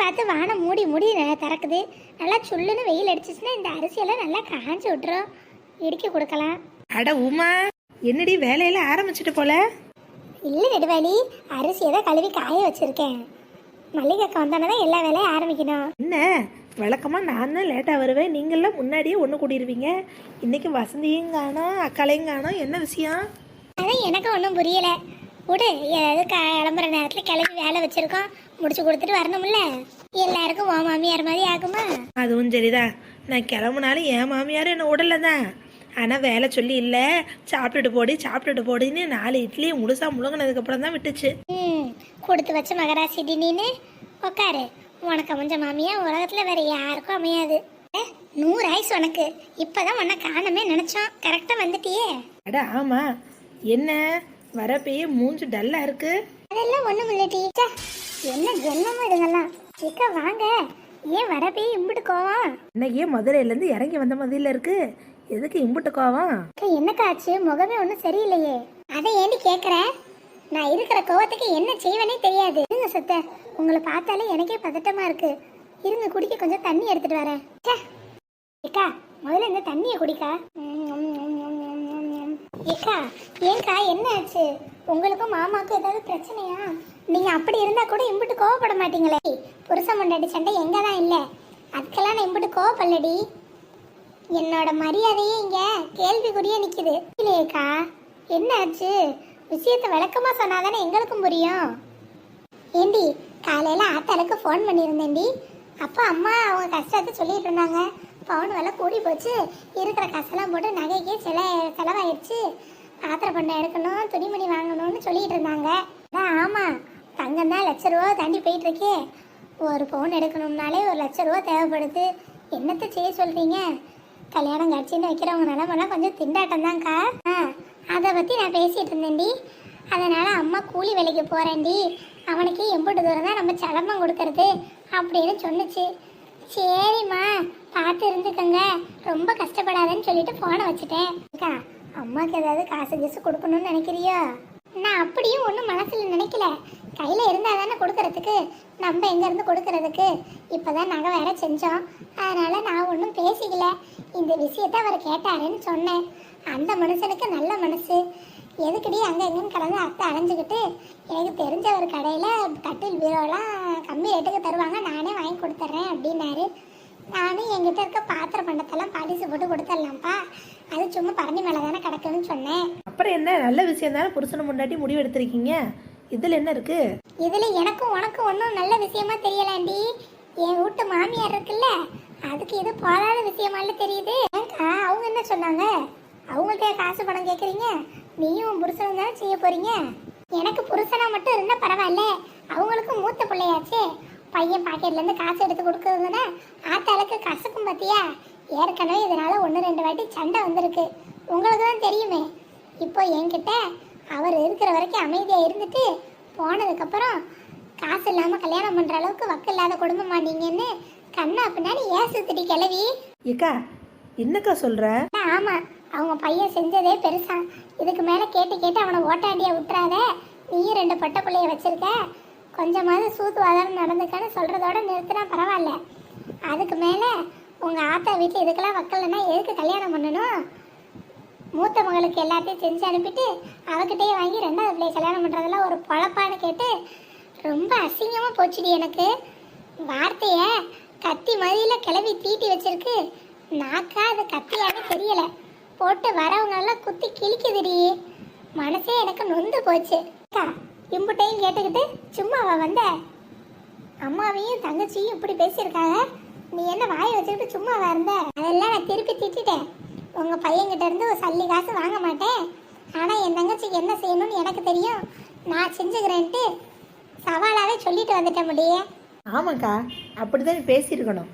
பார்த்து வானம் மூடி மூடி திறக்குது. நல்லா சுள்ளுன்னு வெயில் அடிச்சிச்சுன்னா இந்த அரிசியெல்லாம் நல்லா காஞ்சி விட்டுரும். இடிக்க கொடுக்கலாம். அட உமா என்னடி வேலையில ஆரம்பிச்சிட்டு போல? இல்லை நெடுவாளி அரிசியை தான் கழுவி காய வச்சிருக்கேன். வந்தோன்னே தான் எல்லா வேலையும் ஆரம்பிக்கணும். என்ன? வழக்கமா நான் தான் லேட்டாக வருவேன். நீங்களாம் முன்னாடியே ஒன்று கூடிடுவீங்க இன்னைக்கு வசந்தியும் காணோம் அக்காளையும் காணோம். என்ன விஷயம்? அதான் எனக்கு ஒன்றும் புரியல. விடு. ஏதாவது கிளம்புற நேரத்தில் கிளம்பி வேலை வச்சிருக்கோம். முடிச்சு கொடுத்துட்டு வரணும்ல. எல்லாருக்கும் உன் மாமியார் மாதிரி ஆகுமா? அதுவும் சரிதான் நான் கிளம்புனாலும் என் மாமியார் என்ன உடல தான் ஆனால் வேலை சொல்லி இல்லை. சாப்பிட்டுட்டு போடி சாப்பிட்டுட்டு போடின்னு நாலு இட்லியை முழுசா முழுங்கினதுக்கப்புறம் தான் விட்டுச்சு. ம் கொடுத்து வச்ச மகராசி நீனு உக்காரு. உனக்கு அமைஞ்ச மாமியா உலகத்துல வேற யாருக்கும் அமையாது. நூறு ஆயுசு உனக்கு. இப்பதான் உன்னை காணமே நினைச்சோம். கரெக்டா வந்துட்டியே. அட ஆமாம் என்ன? வரப்பயே மூஞ்சு டல்லாக இருக்கு. அதெல்லாம் ஒண்ணும் இல்லை டீச்சா என்ன ஜென்மமும் இதுங்கெல்லாம்? சிக்கா வாங்க. ஏன் வரப்பே இம்பிட்டு கோவம்? இன்னைக்கு ஏன் மதுரையிலேருந்து இறங்கி வந்த மாதிரில இருக்கு? எதுக்கு இம்புட்டு கோவம்? அக்கா, என்னக்கா ஆச்சு? முகமே ஒன்றும் சரியில்லையே. அதை ஏண்டி கேட்குற நான் இருக்கிற கோவத்துக்கு என்ன செய்வேனே தெரியாது. இருங்க சத்த உங்களை பார்த்தாலே எனக்கே பதட்டமா இருக்கு. இருங்க குடிக்க கொஞ்சம் தண்ணி எடுத்துட்டு வரேன். ஏக்கா முதல்ல இந்த தண்ணியை குடிக்கா. ஏக்கா ஏக்கா என்ன ஆச்சு உங்களுக்கும் மாமாவுக்கும் ஏதாவது பிரச்சனையா? நீங்க அப்படி இருந்தா கூட இம்பிட்டு கோவப்பட மாட்டீங்களே. புருஷன் முண்டாடி சண்டை எங்க தான் இல்லை? அதுக்கெல்லாம் நான் இம்பிட்டு கோவப்படலடி. என்னோட மரியாதையே இங்க கேள்விக்குரிய நிக்குது. இல்லையேக்கா என்னாச்சு? விஷயத்தை விளக்கமா சொன்னாதானே எங்களுக்கும் புரியும். ஏண்டி காலையில ஆத்தாளுக்கு ஃபோன் பண்ணியிருந்தேன்டி. அப்பா அம்மா அவங்க கஷ்டத்தை சொல்லிட்டு இருந்தாங்க. பவுன் விலை கூடி போச்சு. இருக்கிற காசெல்லாம் போட்டு நகைக்கு சில செலவாயிடுச்சு பாத்திர பண்ண எடுக்கணும் துணிமணி வாங்கணும்னு சொல்லிட்டு இருந்தாங்க. அதான் ஆமா தங்கம் தான் லட்ச ரூபா தாண்டி போயிட்டு இருக்கே ஒரு பவுன் எடுக்கணும்னாலே ஒரு லட்ச ரூபா தேவைப்படுது. என்னத்தை செய்ய சொல்றீங்க? கல்யாணம் கட்சின்னு வைக்கிறவங்க நிலமெல்லாம் கொஞ்சம் திண்டாட்டம் தான்க்கா. ஆ அதை பற்றி நான் பேசிகிட்டு இருந்தேன்டி. அதனால் அம்மா கூலி வேலைக்கு போகிறேன்டி அவனுக்கு எம்பிட்டு தூரம் தான் நம்ம சிலம்பம் கொடுக்கறது அப்படின்னு சொன்னுச்சு. சரிம்மா பார்த்து இருந்துக்கங்க. ரொம்ப கஷ்டப்படாதன்னு சொல்லிட்டு ஃபோனை வச்சுட்டேன். அக்கா அம்மாவுக்கு ஏதாவது காசு கீசு கொடுக்கணும்னு நினைக்கிறியோ? நான் அப்படியும் ஒன்றும் மனசில் நினைக்கல. கையில் இருந்தால் தானே கொடுக்கறதுக்கு? நம்ம எங்கேருந்து கொடுக்கறதுக்கு? இப்போ தான் நகை வேற செஞ்சோம். அதனால் நான் ஒன்றும் பேசிக்கல. இந்த விஷயத்த அவர் கேட்டாருன்னு சொன்னேன். அந்த மனுஷனுக்கு நல்ல மனசு. எதுக்குடி அங்கே எங்கன்னு கடந்து அத்தை அலைஞ்சுக்கிட்டு எனக்கு தெரிஞ்ச ஒரு கடையில் கட்டில் பீரோலாம் கம்மி ரேட்டுக்கு தருவாங்க நானே வாங்கி கொடுத்துட்றேன் அப்படின்னாரு. நானும் என்கிட்ட இருக்க பாத்திர பண்டத்தெல்லாம் பாலிசி போட்டு கொடுத்துடலாம்ப்பா. அது சும்மா பரணி மேலே தானே கிடக்குன்னு சொன்னேன். அப்புறம் என்ன நல்ல விஷயம் தானே புருஷனை முன்னாடி முடிவு எடுத்திருக்கீங்க? இதில் என்ன இருக்கு? இதுல எனக்கும் உனக்கும் ஒன்றும் நல்ல விஷயமா தெரியலாண்டி. என் வீட்டு மாமியார் இருக்குல்ல அதுக்கு இது போதாத விஷயமால தெரியுது. அவங்க என்ன சொன்னாங்க? அவங்கள்ட்ட காசு பணம் கேட்குறீங்க நீயும் உன் புருஷனும் தானே செய்ய போறீங்க? எனக்கு புருஷனா மட்டும் இருந்தா பரவாயில்ல. அவங்களுக்கும் மூத்த பிள்ளையாச்சே. பையன் பாக்கெட்ல இருந்து காசு எடுத்து கொடுக்கறதுன்னா ஆத்தாளுக்கு கசக்கும் பாத்தியா? ஏற்கனவே இதனால ஒன்று ரெண்டு வாட்டி சண்டை வந்திருக்கு. உங்களுக்கு தான் தெரியுமே. இப்போ என்கிட்ட அவர் இருக்கிற வரைக்கும் அமைதியா இருந்துட்டு போனதுக்கப்புறம் காசு இல்லாம கல்யாணம் பண்ற அளவுக்கு வக்கு இல்லாத குடும்பம் மாட்டீங்கன்னு கண்ணா பின்னாடி ஏசுத்திடி கிளவி? ஏக்கா என்னக்கா சொல்ற? ஆமா அவங்க பையன் செஞ்சதே பெருசா. இதுக்கு மேலே கேட்டு கேட்டு அவனை ஓட்டாண்டியை விட்டுறாத. நீயும் ரெண்டு பட்ட பிள்ளைய வச்சிருக்க. கொஞ்சமாவது சூத்து நடந்துக்கன்னு சொல்கிறதோட நிறுத்தினா பரவாயில்ல. அதுக்கு மேலே உங்கள் ஆத்தா வீட்டில் இதுக்கெல்லாம் வக்கலன்னா எதுக்கு கல்யாணம் பண்ணணும்? மூத்த மகளுக்கு எல்லாத்தையும் செஞ்சு அனுப்பிட்டு அவகிட்டயே வாங்கி ரெண்டாவது பிள்ளைய கல்யாணம் பண்ணுறதெல்லாம் ஒரு பொழப்பான்னு கேட்டு ரொம்ப அசிங்கமாக போச்சுடி எனக்கு. வார்த்தையை கத்தி மதியில் கிளவி தீட்டி வச்சிருக்கு. நாக்கா அது கத்தியான்னு தெரியலை. போட்டு வரவங்க எல்லாம் குத்தி கிழிக்குதுடி. மனசே எனக்கு நொந்து போச்சு. இம்புட்டையும் கேட்டுக்கிட்டு சும்மாவா வந்த? அம்மாவையும் தங்கச்சியும் இப்படி பேசியிருக்காங்க. நீ என்ன வாய வச்சுக்கிட்டு சும்மாவா இருந்த? அதெல்லாம் நான் திருப்பி திட்டேன் உங்க பையன்கிட்ட இருந்து ஒரு சல்லி காசு வாங்க மாட்டேன். ஆனா என் தங்கச்சிக்கு என்ன செய்யணும்னு எனக்கு தெரியும். நான் செஞ்சுக்கிறேன்ட்டு சவாலாவே சொல்லிட்டு வந்துட்டேன் முடியே. ஆமாக்கா அப்படி தான் நீ பேசியிருக்கணும்.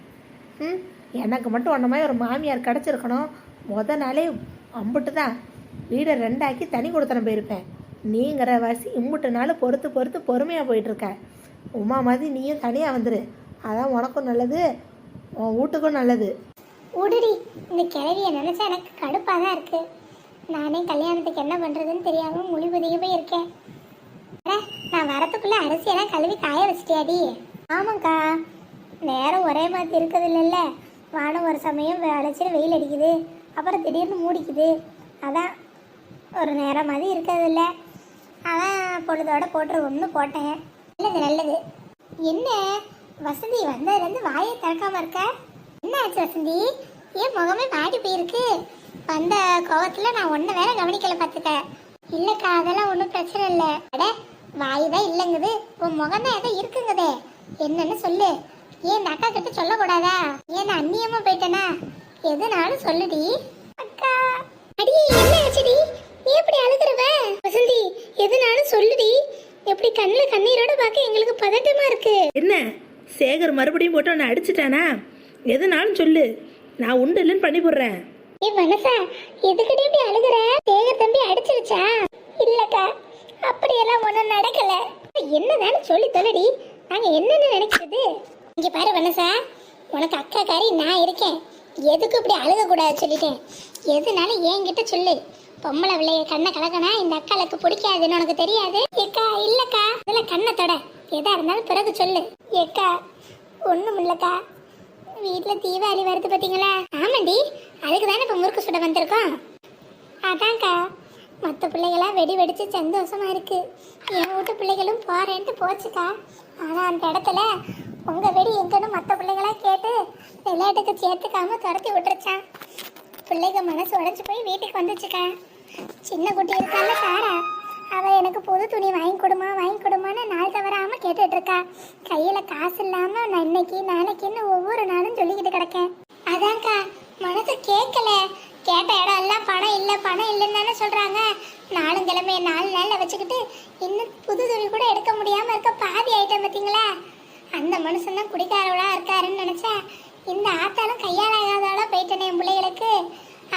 ம் எனக்கு மட்டும் ஒன்றை மாதிரி ஒரு மாமியார் கிடச்சிருக்கணும். முத நாளே அம்புட்டு தான் வீடை ரெண்டாக்கி தனி கொடுத்தன போயிருப்பேன். நீங்கிற வாசி இம்புட்டு நாள் பொறுத்து பொறுத்து பொறுமையாக போயிட்டுருக்க. உமா மாதிரி நீயும் தனியாக வந்துரு. அதான் உனக்கும் நல்லது உன் வீட்டுக்கும் நல்லது. உடுடி இந்த கிழவியை நினச்சா எனக்கு கடுப்பாக தான் இருக்கு. நானே கல்யாணத்துக்கு என்ன பண்ணுறதுன்னு தெரியாமல் முழிபுதிய போய் இருக்கேன் நான் வரத்துக்குள்ளே அரிசியெல்லாம் கழுவி காய வச்சிட்டியாடி? ஆமாக்கா நேரம் ஒரே மாதிரி இருக்கிறது இல்லைல்ல வானம் ஒரு சமயம் அழைச்சிட்டு வெயில் அடிக்குது. அப்புறம் திடீர்னு மூடிக்குது. அதான் ஒரு நேரம் மாதிரி இருக்கிறது இல்லை அதான் பொழுதோட போட்டுருவோம்னு போட்டேன். நல்லது நல்லது. என்ன? வசந்தி வந்ததுலேருந்து வாயை திறக்காம இருக்க? என்ன ஆச்சு வசந்தி? ஏன் முகமே மாடி போயிருக்கு? வந்த கோவத்தில் நான் ஒன்றை வேற கவனிக்கல பார்த்துக்க. இல்லைக்கா அதெல்லாம் ஒன்றும் பிரச்சனை இல்லை. அட வாய் தான் இல்லைங்குது. உன் முகம் தான் ஏதோ இருக்குங்குதே. என்னன்னு சொல்லு. ஏன் இந்த அக்கா கிட்ட சொல்லக்கூடாதா? ஏன் நான் அந்நியமா போயிட்டேனா? எதுனாலும் சொல்லுடி. அக்கா அடியே என்ன ஆச்சுடி? நீ எப்படி அழுகுறவ? வசந்தி எதுனாலும் சொல்லுடி. எப்படி கண்ணில் கண்ணீரோட பார்க்க எங்களுக்கு பதட்டமா இருக்கு. என்ன? சேகர் மறுபடியும் போட்டு உன்னை அடிச்சிட்டானா? எதுனாலும் சொல்லு. நான் உண்டு இல்லைன்னு பண்ணி போடுறேன். ஏ மனசா எதுக்கிட்டே இப்படி அழுகுற? சேகர் தம்பி அடிச்சிருச்சா? இல்லக்கா அப்படியெல்லாம் ஒன்றும் நடக்கல. என்னதானு சொல்லி தொலைடி. நாங்க என்னன்னு நினைக்கிறது? இங்க பாரு மனசா உனக்கு அக்கா காரி நான் இருக்கேன். எதுக்கு இப்படி அழுகக்கூடாது சொல்லிட்டேன். எதுனாலும் என்கிட்ட சொல்லு. பொம்பளை பிள்ளைய கண்ணை கலக்கனா இந்த அக்காளுக்கு பிடிக்காதுன்னு உனக்கு தெரியாது? ஏக்கா இல்லக்கா. இதுல கண்ணை தொட. எதா இருந்தாலும் பிறகு சொல்லு. ஏக்கா ஒண்ணும் இல்லக்கா. வீட்டில் தீபாவளி வருது பாத்தீங்களா? ஆமாண்டி அதுக்கு தானே இப்போ முறுக்கு சுட வந்திருக்கோம். அதான்க்கா மற்ற பிள்ளைகளாம் வெடி வெடிச்சு சந்தோஷமா இருக்கு. என் வீட்டு பிள்ளைகளும் போறேன்ட்டு போச்சுக்கா. ஆனா அந்த இடத்துல உங்க வெடி எங்கன்னு மற்ற பிள்ளைகளா விளையாட்டுக்கு சேர்த்துக்காம துரத்தி விட்டுருச்சான். பிள்ளைங்க மனசு உடஞ்சி போய் வீட்டுக்கு வந்துச்சுக்கா. சின்ன குட்டி இருக்கால சாரா? அவள் எனக்கு புது துணி வாங்கி கொடுமா வாங்கி கொடுமான்னு நாள் தவறாமல் கேட்டுட்ருக்கா. கையில் காசு இல்லாமல் நான் இன்னைக்கு நாளைக்குன்னு ஒவ்வொரு நாளும் சொல்லிக்கிட்டு கிடக்கேன். அதான்க்கா மனசு கேட்கல. கேட்ட இடம் எல்லாம் பணம் இல்லை பணம் இல்லைன்னு தானே சொல்கிறாங்க நாளும் கிழமைய நாலு நாளில் வச்சுக்கிட்டு இன்னும் புது துணி கூட எடுக்க முடியாமல் இருக்க பாதி ஐட்டம் பார்த்தீங்களா அந்த மனுஷன் தான் குடிக்காரவளாக இருக்காருன்னு நினச்சேன். இந்த ஆத்தாலும் கையால் ஆகாதால போயிட்டேனே என் பிள்ளைகளுக்கு.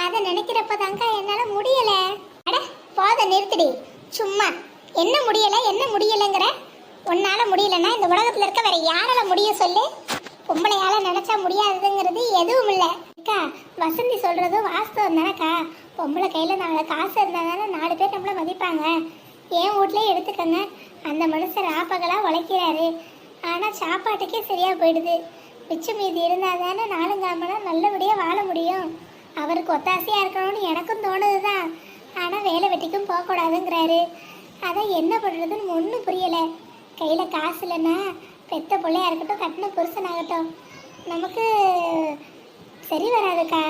அதை நினைக்கிறப்ப தாங்க என்னால் முடியல. அட போத நிறுத்திடி. சும்மா. என்ன முடியலை என்ன முடியலைங்கிற? உன்னால் முடியலன்னா இந்த உலகத்தில் இருக்க வேற யாரால முடிய சொல்லு? பொம்பளையால் நினச்சா முடியாதுங்கிறது எதுவும் இல்லை அக்கா வசந்தி சொல்கிறதும் வாஸ்தவம் தானேக்கா? பொம்பளை கையில் நாலு காசு இருந்தால் தானே நாலு பேர் நம்மள மதிப்பாங்க. என் வீட்லயே எடுத்துக்கங்க. அந்த மனுஷன் ராப்பகலா உழைக்கிறாரு. ஆனால் சாப்பாட்டுக்கே சரியாக போயிடுது. மிச்சம் மீதி இருந்தால் தானே நாலுங்காமனா நல்லபடியாக வாழ முடியும்? அவருக்கு ஒத்தாசையாக இருக்கணும்னு எனக்கும் தோணுதுதான். ஆனால் வேலை வெட்டிக்கும் போகக்கூடாதுங்கிறாரு. அதான் என்ன பண்ணுறதுன்னு ஒன்றும் புரியலை. கையில் காசு இல்லைன்னா பெத்த பிள்ளையா இருக்கட்டும் கட்டின புருஷனாகட்டும் நமக்கு சரி வராதுக்கா.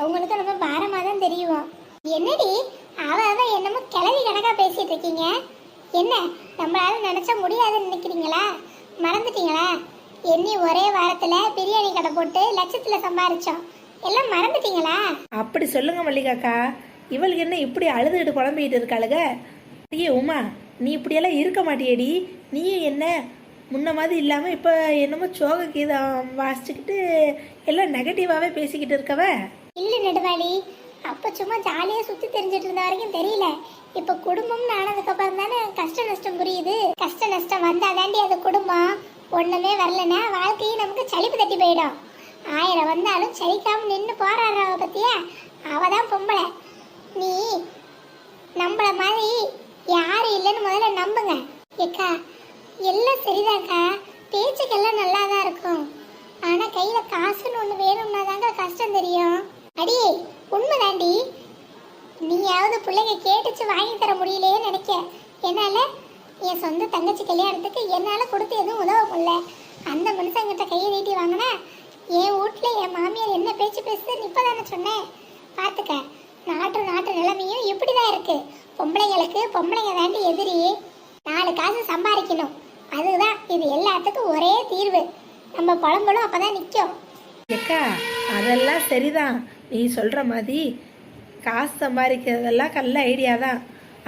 அவங்களுக்கு ரொம்ப பாரமாக தான் தெரியும் என்னடி? அவ அவ என்னமோ கிளவி கணக்காக பேசிகிட்டு இருக்கீங்க. என்ன? நம்மளால நினச்சா முடியாதுன்னு நினைக்கிறீங்களா? மறந்துட்டீங்களா? எண்ணி ஒரே வாரத்துல பிரியாணி கடை போட்டு லட்சத்துல சம்பாரிச்சோம். எல்லாம் மறந்துட்டீங்களா? அப்படி சொல்லுங்க மல்லிகாக்கா. இவளுக்கு என்ன இப்படி அழுதுகிட்டு குழம்பிக்கிட்டு இருக்காளுக? ஐயே உமா நீ இப்படியெல்லாம் இருக்க மாட்டியேடி. நீயும் என்ன முன்ன மாதிரி இல்லாமல் இப்போ என்னமோ சோக கீதம் வாசிச்சுக்கிட்டு எல்லாம் நெகட்டிவாகவே பேசிக்கிட்டு இருக்கவ? இல்ல நெடுவாளி அப்ப சும்மா ஜாலியா சுத்தி தெரிஞ்சிட்டு இருந்த வரைக்கும் தெரியல. இப்ப குடும்பம்னு ஆனதுக்கு அப்புறம் தானே கஷ்ட நஷ்டம் புரியுது. கஷ்ட நஷ்டம் வந்தாதாண்டி அது குடும்பம். ஒண்ணுமே வரலன்னா வாழ்க்கையே நமக்கு சலிப்பு தட்டி போயிடும். ஆயிரம் வந்தாலும் சலிக்காம நின்று போராடுறவ பத்தியா? அவ தான் பொம்பளை. நீ நம்மள மாதிரி யாரும் இல்லைன்னு முதல்ல நம்புங்க. ஏக்கா எல்லாம் சரிதாக்கா. பேச்சுக்கெல்லாம் நல்லா தான் இருக்கும். ஆனா கையில காசுன்னு ஒண்ணு வேணும்னா தாங்க கஷ்டம் தெரியும். அடியே உண்மைதாண்டி. நீயாவது பிள்ளைங்க கேட்டுச்சு வாங்கி தர முடியலையே நினைக்க. என்னால என் சொந்த தங்கச்சி கல்யாணத்துக்கு என்னால் கொடுத்து எதுவும் உதவ முடியல. அந்த மனுஷங்கிட்ட கையை நீட்டி வாங்கினா என் வீட்ல என் மாமியார் என்ன பேச்சு பேசுதுன்னு இப்பதானே சொன்னேன். பார்த்துக்க நாட்டு நாட்டு நிலைமையும் இப்படி தான் இருக்குது பொம்பளைங்களுக்கு பொம்பளைங்க தாண்டி எதிரி. நாலு காசு சம்பாதிக்கணும். அதுதான் இது எல்லாத்துக்கும் ஒரே தீர்வு. நம்ம குழம்பலும் அப்பதான் நிற்கும் ஏக்கா அதெல்லாம் சரிதான். நீ சொல்கிற மாதிரி காசு சம்பாதிக்கிறதெல்லாம் கல்ல ஐடியா தான்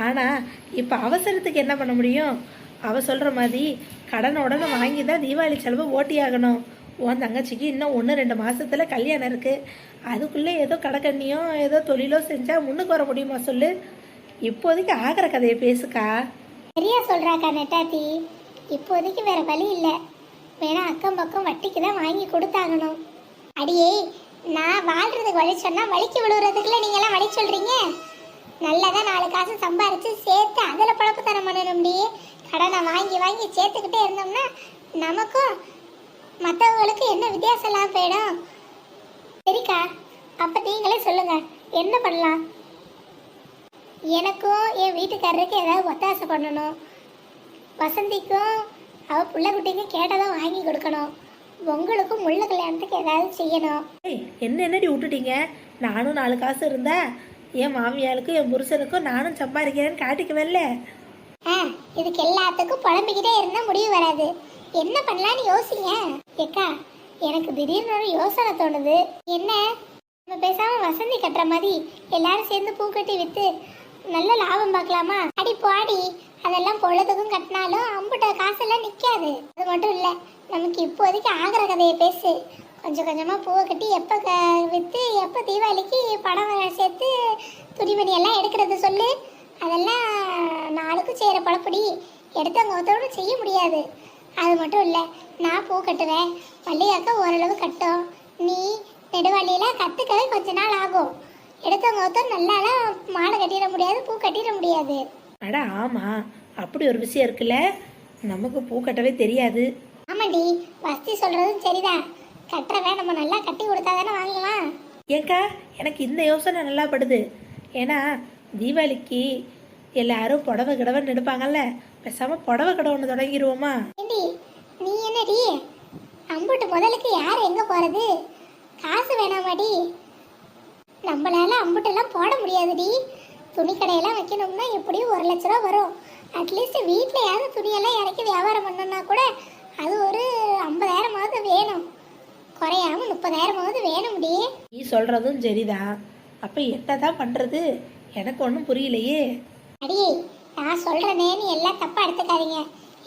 ஆனால் இப்போ அவசரத்துக்கு என்ன பண்ண முடியும்? அவ சொல்கிற மாதிரி கடன் உடனே வாங்கி தான் தீபாவளி செலவு ஓட்டி ஆகணும் உன் தங்கச்சிக்கு இன்னும் ஒன்று ரெண்டு மாதத்தில் கல்யாணம் இருக்குது அதுக்குள்ளே ஏதோ கடைக்கண்ணியோ ஏதோ தொழிலோ செஞ்சால் முன்னுக்கு வர முடியுமா சொல்லு? இப்போதைக்கு ஆகிற கதையை பேசுக்கா. சரியா சொல்கிறாக்கா நெட்டாத்தி இப்போதைக்கு வேற வழி இல்லை. வேணா அக்கம் பக்கம் வட்டிக்கு தான் வாங்கி கொடுத்தாகணும். அடியே நான் வாழ்றதுக்கு வழி சொன்னால் வலிக்கு விழுறதுக்குள்ள நீங்களாம் வழி சொல்கிறீங்க நல்லதா நாலு காசு சம்பாரிச்சு சேர்த்து அதுல பழப்பு தரம் பண்ணணும்டி. கடனை வாங்கி வாங்கி சேர்த்துக்கிட்டே இருந்தோம்னா நமக்கும் மற்றவங்களுக்கு என்ன வித்தியாசம் எல்லாம் போயிடும். சரிக்கா அப்ப நீங்களே சொல்லுங்க என்ன பண்ணலாம்? எனக்கும் என் வீட்டுக்காரருக்கு ஏதாவது ஒத்தாசை பண்ணணும். வசந்திக்கும் அவ புள்ள குட்டிக்கும் கேட்டதை வாங்கி கொடுக்கணும். உங்களுக்கும் முள்ள கல்யாணத்துக்கு ஏதாவது செய்யணும். என்ன என்னடி விட்டுட்டீங்க? நானும் நாலு காசு இருந்தா என் மாமியாருக்கும் என் புருஷனுக்கும் நானும் சம்பாதிக்கிறேன்னு காட்டிக்குவேன்ல. ஆ இதுக்கு எல்லாத்துக்கும் புலம்பிக்கிட்டே இருந்தா முடிவு வராது. என்ன பண்ணலாம்னு யோசிங்க. ஏக்கா எனக்கு திடீர்னு ஒரு யோசனை தோணுது. என்ன? நம்ம பேசாம வசந்தி கட்டுற மாதிரி எல்லாரும் சேர்ந்து பூ கட்டி வித்து நல்ல லாபம் பார்க்கலாமா? அடி பாடி அதெல்லாம் பொழுதுக்கும் கட்டினாலும் அம்புட்ட காசெல்லாம் நிற்காது அது மட்டும் இல்லை நமக்கு இப்போதைக்கு ஆகிற கதையை பேசு. கொஞ்சம் கொஞ்சமா பூவை கட்டி எப்ப க- வித்து எப்ப தீபாவளிக்கு பணம் சேர்த்து துணிமணி எல்லாம் எடுக்கிறது சொல்லு. அதெல்லாம் நாளுக்கு செய்கிற பழப்படி. எடுத்தவங்க செய்ய முடியாது. அது மட்டும் இல்லை நான் பூ கட்டுவேன். பள்ளியாக்க ஓரளவு கட்டும். நீ நெடுவழியில் கற்றுக்கவே கொஞ்ச நாள் ஆகும். எடுத்தவங்க ஒருத்தர் நல்லாலாம் மாலை கட்டிட முடியாது பூ கட்டிட முடியாது. அட ஆமா. அப்படி ஒரு விஷயம் இருக்குல்ல. நமக்கு பூ கட்டவே தெரியாது. ஆமாண்டி வசதி சொல்கிறதும் சரிதான். கட்டுறவன் நம்ம நல்லா கட்டி கொடுத்தா தானே வாங்கலாம் ஏக்கா எனக்கு இந்த யோசனை நல்லா படுது. ஏன்னா தீபாவளிக்கு எல்லாரும் புடவை கிடவை எடுப்பாங்கல்ல பேசாம புடவை கடை ஒன்று தொடங்கிடுவோமா ஏண்டி நீ என்னடி? அம்புட்டு முதலுக்கு யார் எங்கே போகிறது காசு வேணாமாடி. நம்மளால அம்புட்டெல்லாம் போட முடியாதுடி. துணி கடையெல்லாம் வைக்கணும்னா எப்படியும் ஒரு லட்ச ரூபா வரும். அட்லீஸ்ட் வீட்டில் யாரும் துணியெல்லாம் இறக்கி வியாபாரம் பண்ணோம்னா கூட அது ஒரு ஐம்பதாயிரமாவது முப்பதாயிரமாவது வேணும்டி. நீ சொல்றதும் சரிதான். அப்ப என்னதான் பண்றது? எனக்கு ஒன்றும் புரியலையே. அடியே நான் சொல்கிறேனேன்னு எல்லாம் தப்பாக எடுத்துக்காதீங்க.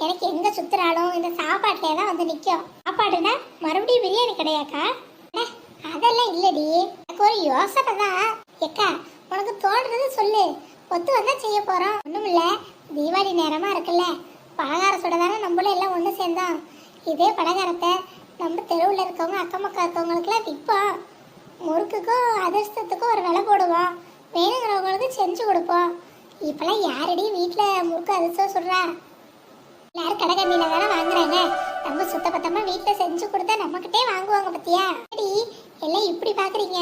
எனக்கு எங்கே சுற்றுறாலும் இந்த சாப்பாட்டிலே தான் வந்து நிற்கும் சாப்பாடுனா மறுபடியும் பிரியாணி கிடையாக்கா? அட, அதெல்லாம் இல்லடி. எனக்கு ஒரு யோசனை தான். எக்கா உனக்கு தோன்றது சொல்லு. ஒத்து வந்தா செய்ய போகிறோம் ஒன்றும் இல்லை. தீபாவளி நேரமாக இருக்குல்ல. பலகார சுட தானே நம்மளும் எல்லாம் ஒன்று சேர்ந்தோம். இதே பலகாரத்தை நம்ம தெருவில் இருக்கவங்க அக்கம் பக்கம் இருக்கவங்களுக்குலாம் விற்போம் முறுக்குக்கும் அதிர்ஷ்டத்துக்கும் ஒரு விலை போடுவோம் வேணுங்கிறவங்களுக்கு செஞ்சு கொடுப்போம் இப்போலாம் யாரடி வீட்டில் முறுக்கு அதிர்ஷ்டம் சொல்கிறா எல்லாரும் கடை கண்ணியில தானே வாங்குறாங்க. நம்ம சுத்தபத்தமாக வீட்டில் செஞ்சு கொடுத்தா நம்மக்கிட்டே வாங்குவாங்க பத்தியா? சரி எல்லாம் இப்படி பார்க்குறீங்க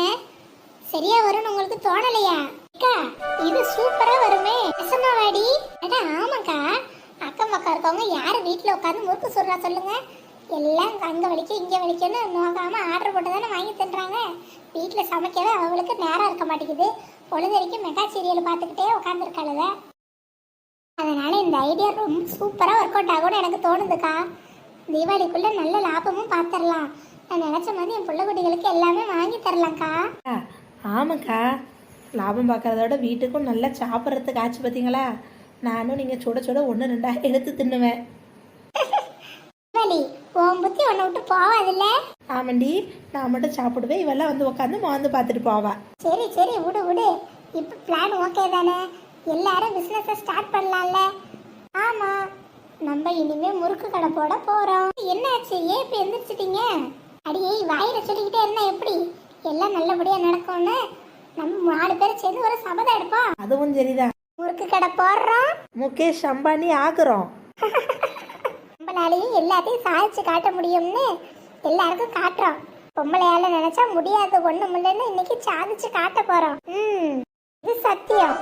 சரியா வரும்னு உங்களுக்கு தோணலையா? அக்கா இது சூப்பராக வருமே. நெசமாவாடி அட ஆமாக்கா. அக்கம் பக்கம் இருக்கவங்க யார் வீட்டில் உட்காந்து முறுக்கு சொல்கிறா சொல்லுங்கள் எல்லாம் அங்க வலிக்க இங்க வலிக்கன்னு நோக்காமல் ஆர்டர் போட்டு தானே வாங்கி தின்றாங்க. வீட்டில் சமைக்கவே அவளுக்கு நேரம் இருக்க மாட்டேங்குது. பொழுதறிக்கும் மெகா சீரியல் பார்த்துக்கிட்டே உட்காந்துருக்காளுங்க அதனால இந்த ஐடியா ரொம்ப சூப்பராக ஒர்க் அவுட் ஆகும்னு எனக்கு தோணுதுக்கா. தீபாவளிக்குள்ள நல்ல லாபமும் பார்த்துடலாம். நான் நினச்ச மாதிரி என் பிள்ளை குட்டிகளுக்கு எல்லாமே வாங்கி தரலாம்க்கா. ஆமாக்கா. லாபம் பார்க்கறதோட வீட்டுக்கும் நல்லா சாப்பிட்றதுக்கு ஆச்சு பார்த்தீங்களா நானும் நீங்கள் சுட சுட ஒன்று ரெண்டாக எடுத்து தின்னுவேன். உன்னை விட்டு போவாதில்ல? ஆமாண்டி நான் மட்டும் சாப்பிடுவேன். இவெல்லாம் வந்து உட்காந்து வந்து பார்த்துட்டு போவா. சரி சரி விடு விடு. இப்போ பிளான் ஓகே தானே? எல்லாரும் பிஸ்னஸை ஸ்டார்ட் பண்ணலாம்ல. ஆமாம் நம்ம இனிமே முறுக்கு கடை போட போகிறோம் என்னாச்சு? ஏன் இப்போ எந்திரிச்சிட்டீங்க? அடியே வாயில சொல்லிக்கிட்டே இருந்தா எப்படி? எல்லாம் நல்லபடியாக நடக்கும்னு நம்ம நாலு பேர் சேர்ந்து ஒரு சபதம் எடுப்போம். அதுவும் சரிதான். முறுக்கு கடை போடுறோம். முகேஷ் அம்பானி ஆகுறோம். நம்மளாலையும் எல்லாத்தையும் சாதிச்சு காட்ட முடியும்னு எல்லாருக்கும் காட்டுறோம். பொம்பளையால நினைச்சா முடியாது ஒண்ணு முடியலன்னு இன்னைக்கு சாதிச்சு காட்ட போறோம். ம் இது சத்தியம்.